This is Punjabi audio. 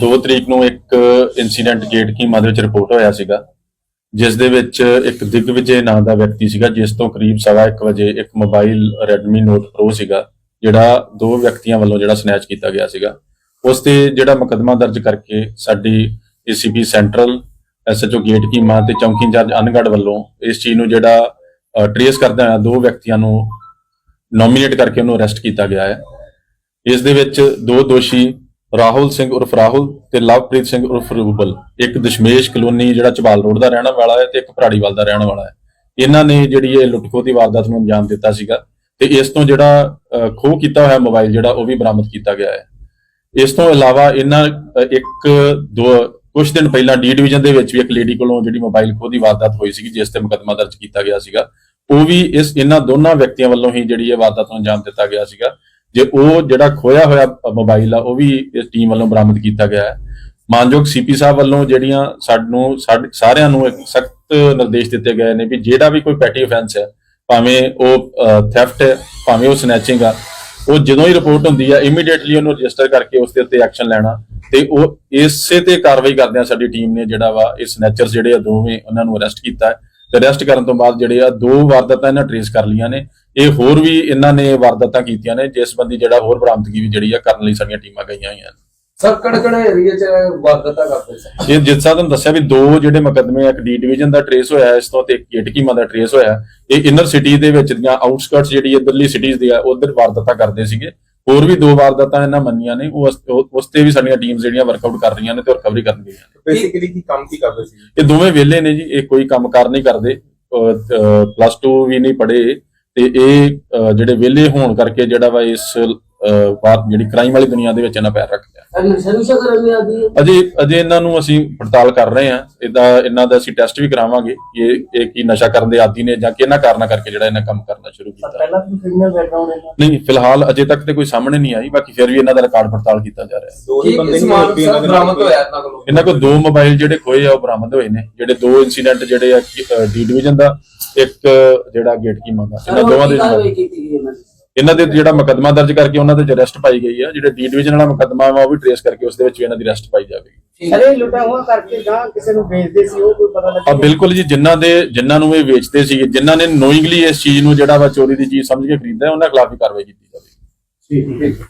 2 ਤਰੀਕ ਨੂੰ ਇੱਕ ਇਨਸੀਡੈਂਟ ਗੇਟ ਕੀਮਾ ਦੇ ਵਿੱਚ ਰਿਪੋਰਟ ਹੋਇਆ ਸੀਗਾ, ਜਿਸ ਦੇ ਵਿੱਚ ਇੱਕ ਦਿਗਵਿਜੇ ਨਾਂ ਦਾ ਵਿਅਕਤੀ ਸੀਗਾ, ਜਿਸ ਤੋਂ ਕਰੀਬ ਸਵਾ ਇੱਕ ਵਜੇ ਇੱਕ ਮੋਬਾਈਲ Redmi Note Pro ਸੀਗਾ, ਜਿਹੜਾ ਦੋ ਵਿਅਕਤੀਆਂ ਵੱਲੋਂ ਜਿਹੜਾ ਸਨੈਚ ਕੀਤਾ ਗਿਆ ਸੀਗਾ। ਉਸ ਤੇ ਜਿਹੜਾ ਮੁਕੱਦਮਾ ਦਰਜ ਕਰਕੇ ਸਾਡੀ ACP ਸੈਂਟਰਲ ਐਸਐਚਓ ਗੇਟ ਕੀਮਾ ਤੇ ਚੌਂਕੀ ਇੰਚਾਰਜ ਅਨਗੜ ਵੱਲੋਂ ਇਸ ਚੀਜ਼ ਨੂੰ ਜਿਹੜਾ ਟਰੇਸ ਕਰਦਾ ਹੋਇਆ ਦੋ ਵਿਅਕਤੀਆਂ ਨੂੰ ਨੋਮੀਨੇਟ ਕਰਕੇ ਉਹਨੂੰ ਅਰੈਸਟ ਕੀਤਾ ਗਿਆ ਹੈ। ਇਸ ਦੇ ਵਿੱਚ ਦੋ ਦੋਸ਼ੀ ਰਾਹੁਲ ਸਿੰਘ ਉਰਫ ਰਾਹੁਲ ਤੇ ਲਵਪ੍ਰੀਤ ਸਿੰਘ ਉਰਫ ਰੂਬਲ। ਇੱਕ ਦਸ਼ਮੇਸ਼ ਕਲੋਨੀ ਜਿਹੜਾ ਚਬਾਲ ਰੋਡ ਦਾ ਰਹਿਣ ਵਾਲਾ ਹੈ ਤੇ ਇੱਕ ਭਰਾੜੀਵਾਲ ਦਾ ਰਹਿਣ ਵਾਲਾ ਹੈ। ਇਹਨਾਂ ਨੇ ਜਿਹੜੀ ਇਹ ਲੁੱਟਖੋ ਦੀ ਵਾਰਦਾਤ ਨੂੰ ਅੰਜਾਮ ਦਿੱਤਾ ਸੀਗਾ ਤੇ ਇਸ ਤੋਂ ਜਿਹੜਾ ਖੋਹ ਕੀਤਾ ਹੋਇਆ ਮੋਬਾਈਲ ਜਿਹੜਾ ਉਹ ਵੀ ਬਰਾਮਦ ਕੀਤਾ ਗਿਆ ਹੈ। ਇਸ ਤੋਂ ਇਲਾਵਾ ਇਹਨਾਂ ਇੱਕ, ਦੋ ਕੁਝ ਦਿਨ ਪਹਿਲਾਂ ਡੀ ਡਿਵੀਜ਼ਨ ਦੇ ਵਿੱਚ ਵੀ ਇੱਕ ਲੇਡੀ ਕੋਲੋਂ ਜਿਹੜੀ ਮੋਬਾਈਲ ਖੋਹ ਦੀ ਵਾਰਦਾਤ ਹੋਈ ਸੀਗੀ, ਜਿਸ ਤੇ ਮੁਕੱਦਮਾ ਦਰਜ ਕੀਤਾ ਗਿਆ ਸੀਗਾ। ਉਹ ਵੀ ਇਸ, ਇਹਨਾਂ ਦੋਨਾਂ ਵਿਅਕਤੀਆਂ ਵੱਲੋਂ ਹੀ ਜਿਹੜੀ ਇਹ ਵਾਰਦਾਤ ਨੂੰ ਅੰਜਾਮ ਦਿੱਤਾ ਗਿਆ ਸੀਗਾ। ਜੇ ਉਹ ਜਿਹੜਾ ਖੋਇਆ ਹੋਇਆ ਮੋਬਾਈਲ ਆ, ਉਹ ਵੀ ਇਸ ਟੀਮ ਵੱਲੋਂ ਬਰਾਮਦ ਕੀਤਾ ਗਿਆ ਹੈ। ਮਾਨਯੋਗ ਸੀਪੀ ਸਾਹਿਬ ਵੱਲੋਂ ਜਿਹੜੀਆਂ ਸਾਨੂੰ, ਸਾਡੇ, ਸਾਰਿਆਂ ਨੂੰ ਇੱਕ ਸਖਤ ਨਿਰਦੇਸ਼ ਦਿੱਤੇ ਗਏ ਨੇ ਵੀ ਜਿਹੜਾ ਵੀ ਕੋਈ ਪੈਟੀ ਅਫੈਂਸ ਹੈ, ਭਾਵੇਂ ਉਹ ਥੈਫਟ ਹੈ, ਭਾਵੇਂ ਉਹ ਸਨੈਚਿੰਗ ਆ, ਉਹ ਜਦੋਂ ਹੀ ਰਿਪੋਰਟ ਹੁੰਦੀ ਆ ਇਮੀਡੀਏਟਲੀ ਉਹਨੂੰ ਰਜਿਸਟਰ ਕਰਕੇ ਉਸ ਦੇ ਉੱਤੇ ਐਕਸ਼ਨ ਲੈਣਾ ਤੇ ਉਹ ਇਸੇ ਤੇ ਕਾਰਵਾਈ ਕਰਦਿਆਂ ਸਾਡੀ ਟੀਮ ਨੇ ਜਿਹੜਾ ਵਾ, ਇਹ ਸਨੈਚਰਸ ਜਿਹੜੇ ਆ, ਦੋਵੇਂ ਉਹਨਾਂ ਨੂੰ ਅਰੈਸਟ ਕੀਤਾ ਹੈ। ਤੇ ਅਰੈਸਟ ਕਰਨ ਤੋਂ ਬਾਅਦ ਜਿਹੜੇ ਆ, ਦੋ ਵਾਰਦਾਤਾਂ ਇਹਨਾਂ ਟ੍ਰੇਸ ਕਰ ਲਈਆਂ ਨੇ। ਇਹ ਹੋਰ ਵੀ ਇਹਨਾਂ ਨੇ ਵਾਰਦਾਤਾਂ ਕੀਤੀਆਂ ਨੇ ਜਿਸ ਬੰਦੀ ਜਿਹੜਾ ਹੋਰ ਬਰਾਮਦਗੀ ਵੀ ਜਿਹੜੀ ਆ ਕਰਨ ਲਈ ਸਾਡੀਆਂ ਟੀਮਾਂ ਗਈਆਂ ਹੋਈਆਂ ਨੇ। ਕਿਹੜੇ ਏਰੀਆ ਚ ਵਾਰਦਾਤਾਂ ਕਰਦੇ ਸੀ ਇਹ ਜਿਸ ਤੁਹਾਨੂੰ ਦੱਸਿਆ ਵੀ ਦੋ ਜਿਹੜੇ ਮੁਕੱਦਮੇ ਆ, ਇੱਕ ਡੀ ਡਿਵੀਜ਼ਨ ਦਾ ਟ੍ਰੇਸ ਹੋਇਆ ਇਸ ਤੋਂ ਤੇ ਇੱਕ ਏਟਕੀਮਾ ਦਾ ਟ੍ਰੇਸ ਹੋਇਆ। ਇਹ ਇਨਰ ਸਿਟੀ ਦੇ ਵਿੱਚ ਦੀਆਂ ਆਊਟਸਕਰਟਸ ਜਿਹੜੀ ਇਧਰਲੀ ਸਿਟੀਜ਼ ਦੀ ਆ ਉਧਰ ਵਾਰਦਾਤਾਂ ਕਰਦੇ ਸੀਗੇ। ਹੋਰ ਵੀ ਦੋ ਵਾਰਦਾਤਾਂ ਇਹਨਾਂ ਮੰਨੀਆਂ ਨੇ ਉਹ- ਉਸ ਤੇ ਵੀ ਸਾਡੀਆਂ ਟੀਮਸ ਜਿਹੜੀਆਂ ਵਰਕਆਊਟ ਕਰ ਰਹੀਆਂ ਨੇ ਤੇ ਰਿਕਵਰੀ ਕਰਨ ਨੇ। ਬੇਸਿਕਲੀ ਕੀ ਕੰਮ ਕੀ ਕਰਦੇ ਸੀ? ਇਹ ਦੋਵੇਂ ਵਿਹਲੇ ਨੇ ਜੀ ਇਹ ਕੋਈ ਕੰਮਕਾਰ ਨਹੀਂ ਕਰਦੇ। ਪਲੱਸ 2 ਵੀ ਨਹੀਂ ਪੜ੍ਹੇ। ਤੇ ਇਹ ਜਿਹੜੇ ਵਿਹਲੇ ਹੋਣ ਕਰਕੇ ਜਿਹੜਾ ਵਾ ਇਸ ਬਾਤ ਜਿਹੜੀ ਕ੍ਰਾਈਮ ਵਾਲੀ ਦੁਨੀਆ ਦੇ ਵਿੱਚ ਇਹਨਾਂ ਪੈਰ ਰੱਖ ਲਿਆ ਨਸ਼ਾ ਕਰਨ ਆਦੀ ਅਜੇ ਅਜੇ ਇਹਨਾਂ ਨੂੰ ਅਸੀਂ ਪੜਤਾਲ ਕਰ ਰਹੇ ਹਾਂ। ਇਹਦਾ ਇਹਨਾਂ ਦਾ ਅਸੀਂ ਟੈਸਟ ਵੀ ਕਰਾਵਾਂਗੇ ਕਿ ਇਹ ਇਹ ਕੀ ਨਸ਼ਾ ਕਰਨ ਦੇ ਆਦੀ ਨੇ ਜਾਂ ਕਿਹਨਾਂ ਕਾਰਨਾਂ ਕਰਕੇ ਜਿਹੜਾ ਇਹਨਾਂ ਕੰਮ ਕਰਨਾ ਸ਼ੁਰੂ ਕੀਤਾ। ਪਹਿਲਾਂ ਵੀ ਕਿੰਨਾ ਬੈਕਗ੍ਰਾਉਂਡ ਹੈ? ਨਹੀਂ ਫਿਲਹਾਲ ਅਜੇ ਤੱਕ ਤੇ ਕੋਈ ਸਾਹਮਣੇ ਨਹੀਂ ਆਈ। ਬਾਕੀ ਫਿਰ ਵੀ ਇਹਨਾਂ ਦਾ ਰਿਕਾਰਡ ਪੜਤਾਲ ਕੀਤਾ ਜਾ ਰਿਹਾ ਹੈ। ਦੋ ਹੀ ਬੰਦੇ ਇਹਨਾਂ ਨਾਲ। ਬਰਾਮਦ ਹੋਇਆ ਇਹਨਾਂ ਕੋਲੋਂ? ਇਹਨਾਂ ਕੋਲ ਦੋ ਮੋਬਾਈਲ ਜਿਹੜੇ ਖੋਏ ਆ ਉਹ ਬਰਾਮਦ ਹੋਏ ਨੇ। ਜਿਹੜੇ ਦੋ ਇਨਸੀਡੈਂਟ ਜਿਹੜੇ ਆ ਡੀ ਡਿਵੀਜ਼ਨ ਦਾ ਇੱਕ ਜਿਹੜਾ ਗੇਟ ਕੀਮਾ ਦਾ ਇਹਨਾਂ ਦੋਵਾਂ ਦੇ ਕਾਰਵਾਈ ਕੀਤੀ ਗਈ ਇਹਨਾਂ ਦੀ ਜਿਹੜਾ ਮੁਕੱਦਮਾ ਦਰਜ ਕਰਕੇ ਉਹਨਾਂ ਦੇ ਅਰੈਸਟ ਪਾਈ ਗਈ ਆ ਜਿਹੜੇ ਡੀ ਡਿਵੀਜ਼ਨ ਵਾਲਾ ਮੁਕੱਦਮਾ ਵਾ ਉਹ ਵੀ ਟ੍ਰੇਸ ਕਰਕੇ ਉਸ ਦੇ ਵਿੱਚ ਵੀ ਇਹਨਾਂ ਦੀ ਅਰੈਸਟ ਪਾਈ ਜਾਵੇਗੀ। ਅਰੇ ਲੁੱਟਾ ਹੋਆ ਕਰਕੇ ਜਾਂ ਕਿਸੇ ਨੂੰ ਵੇਚਦੇ ਸੀ ਉਹ ਕੋਈ ਪਤਾ ਆ ਲੱਗਿਆ ਬਿਲਕੁਲ ਜੀ ਜਿਨ੍ਹਾਂ ਦੇ ਜਿਨ੍ਹਾਂ ਨੂੰ ਇਹ ਵੇਚਦੇ ਸੀਗੇ ਜਿਨ੍ਹਾਂ ਨੇ ਨੋਇੰਗਲੀ ਇਸ ਚੀਜ਼ ਨੂੰ ਜਿਹੜਾ ਵਾ ਚੋਰੀ ਦੀ ਚੀਜ਼ ਸਮਝ ਕੇ ਖਰੀਦਦਾ ਹੈ, ਉਹਨਾਂ ਖਿਲਾਫ ਵੀ ਕਾਰਵਾਈ ਕੀਤੀ ਜਾਵੇ ਠੀਕ ਹੈ